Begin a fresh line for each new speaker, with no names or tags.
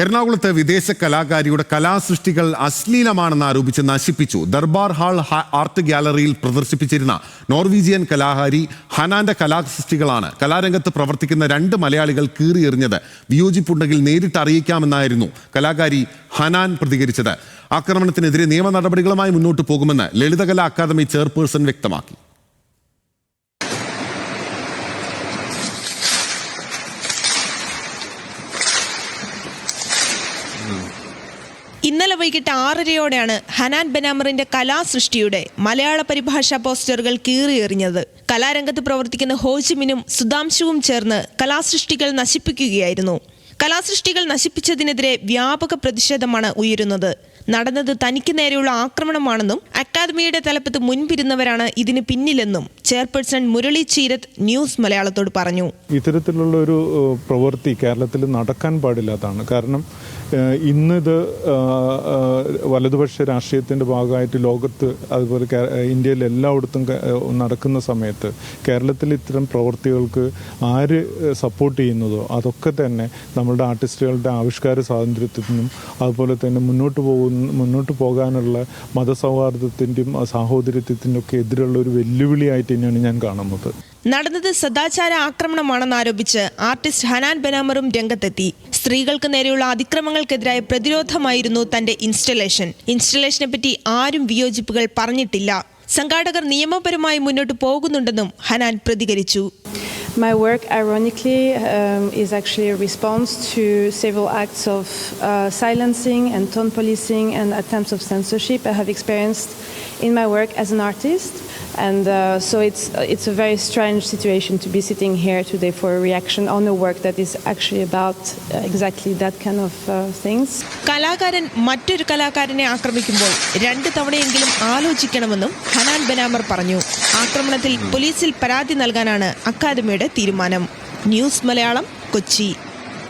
എറണാകുളത്ത് വിദേശ കലാകാരിയുടെ കലാസൃഷ്ടികൾ അശ്ലീലമാണെന്ന് ആരോപിച്ച് നശിപ്പിച്ചു. ദർബാർ ഹാൾ ആർട്ട് ഗ്യാലറിയിൽ പ്രദർശിപ്പിച്ചിരുന്ന നോർവീജിയൻ കലാകാരി ഹനാന്റെ കലാസൃഷ്ടികളാണ് കലാരംഗത്ത് പ്രവർത്തിക്കുന്ന രണ്ട് മലയാളികൾ കീറിയെറിഞ്ഞത്. വിയോജിപ്പുണ്ടെങ്കിൽ നേരിട്ട് അറിയിക്കാമെന്നായിരുന്നു കലാകാരി ഹനാൻ പ്രതികരിച്ചത്. ആക്രമണത്തിനെതിരെ നിയമ നടപടികളുമായി മുന്നോട്ട് പോകുമെന്ന് ലളിതകലാ അക്കാദമി ചെയർപേഴ്സൺ വ്യക്തമാക്കി.
ഇന്നലെ വൈകിട്ട് ആറരയോടെയാണ് ഹനാൻ ബനാമറിന്റെ കലാസൃഷ്ടിയുടെ മലയാള പരിഭാഷ പോസ്റ്ററുകൾ കീറിയെറിഞ്ഞത് കലാരംഗത്ത് പ്രവർത്തിക്കുന്ന ഹോജിമിനും സുധാംശുവും ചേർന്ന് കലാസൃഷ്ടികൾ നശിപ്പിക്കുകയായിരുന്നു. കലാസൃഷ്ടികൾ നശിപ്പിച്ചതിനെതിരെ വ്യാപക പ്രതിഷേധമാണ് ഉയരുന്നത്. നടന്നത് തനിക്ക് നേരെയുള്ള ആക്രമണമാണെന്നും അക്കാദമിയുടെ തലപ്പത്ത് മുൻപിരുന്നവരാണ് ഇതിന് പിന്നിലെന്നും ചെയർപേഴ്സൺ മുരളി ചീരത്ത് ന്യൂസ് മലയാളത്തോട് പറഞ്ഞു.
ഇത്തരത്തിലുള്ള ഒരു പ്രവൃത്തി കേരളത്തിൽ നടക്കാൻ പാടില്ലാത്തതാണ്. കാരണം ഇന്നിത് വലതുപക്ഷ രാഷ്ട്രീയത്തിന്റെ ഭാഗമായിട്ട് ലോകത്ത് അതുപോലെ ഇന്ത്യയിൽ എല്ലായിടത്തും നടക്കുന്ന സമയത്ത് കേരളത്തിൽ ഇത്തരം പ്രവൃത്തികൾക്ക് ആര് സപ്പോർട്ട് ചെയ്യുന്നതോ അതൊക്കെ തന്നെ നമ്മളുടെ ആർട്ടിസ്റ്റുകളുടെ ആവിഷ്കാര സ്വാതന്ത്ര്യത്തിനും അതുപോലെ തന്നെ മുന്നോട്ട് പോകുന്ന മുന്നോട്ട് പോകാനുള്ള മതസൗഹാർദ്ദത്തിന്റെയും സാഹോദര്യത്തിന്റെ ഒക്കെ എതിരുള്ള ഒരു വെല്ലുവിളിയായിട്ട് തന്നെയാണ് ഞാൻ കാണുന്നത്.
നടന്നത് സദാചാര ആക്രമണമാണെന്ന് ആരോപിച്ച് ആർട്ടിസ്റ്റ് ഹനാൻ ബനാമറും രംഗത്തെത്തി. സ്ത്രീകൾക്ക് നേരെയുള്ള അതിക്രമങ്ങൾക്കെതിരായ പ്രതിരോധമായിരുന്നു തന്റെ ഇൻസ്റ്റലേഷൻ. ഇൻസ്റ്റലേഷനെ പറ്റി ആരും വിയോജിപ്പുകൾ പറഞ്ഞിട്ടില്ല. സംഘാടകർ നിയമപരമായി മുന്നോട്ട് പോകുന്നുണ്ടെന്നും ഹനാൻ പ്രതികരിച്ചു.
My work, ironically, um, is actually a response to several acts of uh, silencing and tone policing and attempts of censorship I have experienced in my work as an artist. And uh, so it's, it's a very strange situation to be sitting here today for a reaction on a work that is actually about uh, exactly that kind of uh, things.
കലാകാരൻ മറ്റൊരു കലാകാരനെ ആക്രമിക്കുമ്പോൾ രണ്ട് തവണയെങ്കിലും ആലോചിക്കണമെന്നും ഹനാൻ Benammar പറഞ്ഞു ആക്രമണത്തിൽ പോലീസിൽ പരാതി നൽകാനാണ് അക്കാദമിയുടെ തീരുമാനം. ന്യൂസ് മലയാളം കൊച്ചി.